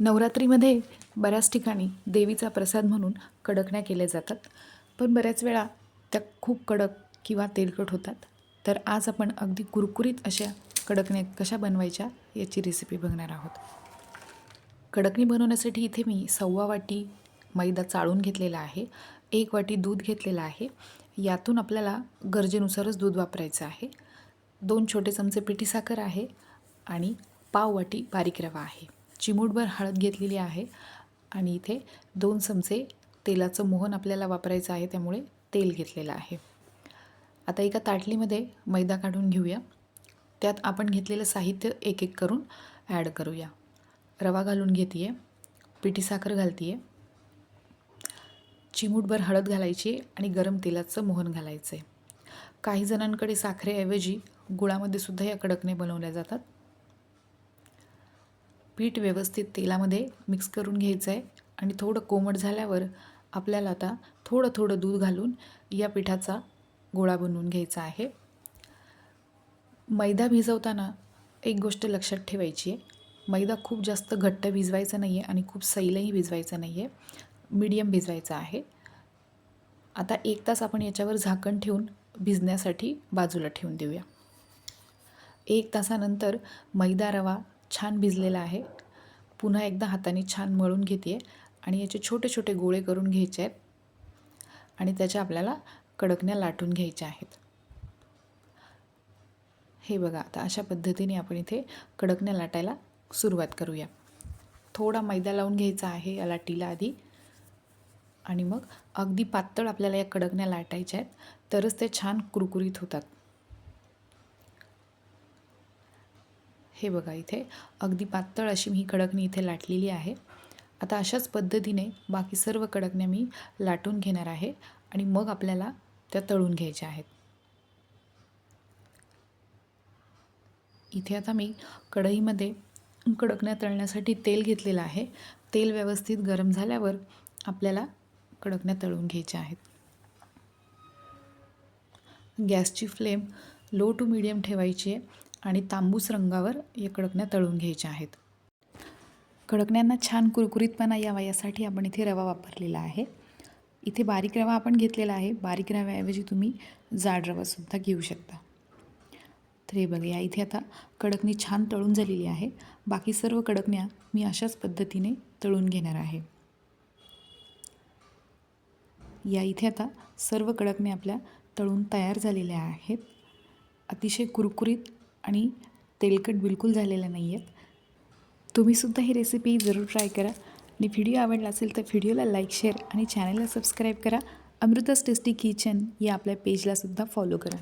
नवरात्रीमध्ये बऱ्याच ठिकाणी देवीचा प्रसाद म्हणून कडकण्या केल्या जातात. पण बऱ्याच वेळा त्या खूप कडक किंवा तेलकट होतात. तर आज आपण अगदी कुरकुरीत अशा कडकण्या कशा बनवायच्या याची रेसिपी बघणार आहोत. कडकणी बनवण्यासाठी इथे मी सव्वा वाटी मैदा चाळून घेतलेला आहे. एक वाटी दूध घेतलेलं आहे. यातून आपल्याला गरजेनुसारच दूध वापरायचं आहे. दोन छोटे चमचे पिठी साखर आहे आणि पाव वाटी बारीक रवा आहे. चिमूटभर हळद घेतलेली आहे आणि इथे दोन चमचे तेलाचं मोहन आपल्याला वापरायचं आहे त्यामुळे तेल घेतलेलं आहे. आता एका ताटलीमध्ये मैदा काढून घेऊया. त्यात आपण घेतलेलं साहित्य एक एक करून ॲड करूया. रवा घालून घेते आहे पिठी साखर घालते आहे चिमूटभर हळद घालायची आणि गरम तेलाचं मोहन घालायचं आहे काही जणांकडे साखरेऐवजी गुळामध्ये सुद्धा या कडकणे बनवल्या जातात. पीठ व्यवस्थित तेलामध्ये मिक्स करून घ्यायचं आहे आणि थोडं कोमट झाल्यावर आपल्याला आता थोडं थोडं दूध घालून या पिठाचा गोळा बनवून घ्यायचा आहे. मैदा भिजवताना एक गोष्ट लक्षात ठेवायची आहे. मैदा खूप जास्त घट्ट भिजवायचा नाही आहे आणि खूप सैलही भिजवायचं नाही आहे मीडियम भिजवायचा आहे. आता एक तास आपण याच्यावर झाकण ठेवून भिजण्यासाठी बाजूला ठेवून देऊया. एक तासानंतर मैदा रवा छान भिजलेला आहे. पुन्हा एकदा हाताने छान मळून घेते आहे आणि याचे छोटे छोटे गोळे करून घ्यायचे आहेत. आणि त्याच्या आपल्याला कडकण्या लाटून घ्यायच्या आहेत. हे बघा आता अशा पद्धतीने आपण इथे कडकण्या लाटायला सुरुवात करूया. थोडा मैदा लावून घ्यायचा आहे या लाटीला आधी. आणि मग अगदी पातळ आपल्याला या कडकण्या लाटायच्या आहेत. तरच ते छान कुरकुरीत होतात. हे बघा इथे. अगदी पातळ अशी मी ही कडकणी इथे लाटलेली आहे. आता अशाच पद्धतीने बाकी सर्व कडकण्या मी लाटून घेणार आहे आणि मग आपल्याला त्या तळून घ्यायच्या आहेत. इथे आता मी कढईमध्ये कडकण्या तळण्यासाठी तेल घेतलेलं आहे. तेल व्यवस्थित गरम झाल्यावर आपल्याला कडकण्या तळून घ्यायच्या आहेत. गॅसची फ्लेम लो टू मिडियम ठेवायची आहे. आणि तांबूस रंगावर या कडकण्या तळून घ्यायच्या आहेत. कडकण्यांना छान कुरकुरीतपणा यावा यासाठी आपण इथे रवा वापरलेला आहे. इथे बारीक रवा आपण घेतलेला आहे. बारीक रव्याऐवजी तुम्ही जाड रवासुद्धा घेऊ शकता. तर हे बघा या इथे आता कडकणी छान तळून झालेली आहे. बाकी सर्व कडकण्या मी अशाच पद्धतीने तळून घेणार आहे. या इथे आता सर्व कडकण्या आपल्या तळून तयार झालेल्या आहेत. अतिशय कुरकुरीत आणि तेलकट बिलकुल झालेल्या नाही आहेत तुम्हीसुद्धा ही रेसिपी जरूर ट्राय करा. आणि व्हिडिओ आवडला असेल तर व्हिडिओला लाईक शेअर आणि चॅनलला सबस्क्राईब करा. अमृतास टेस्टी किचन या आपल्या पेजलासुद्धा फॉलो करा.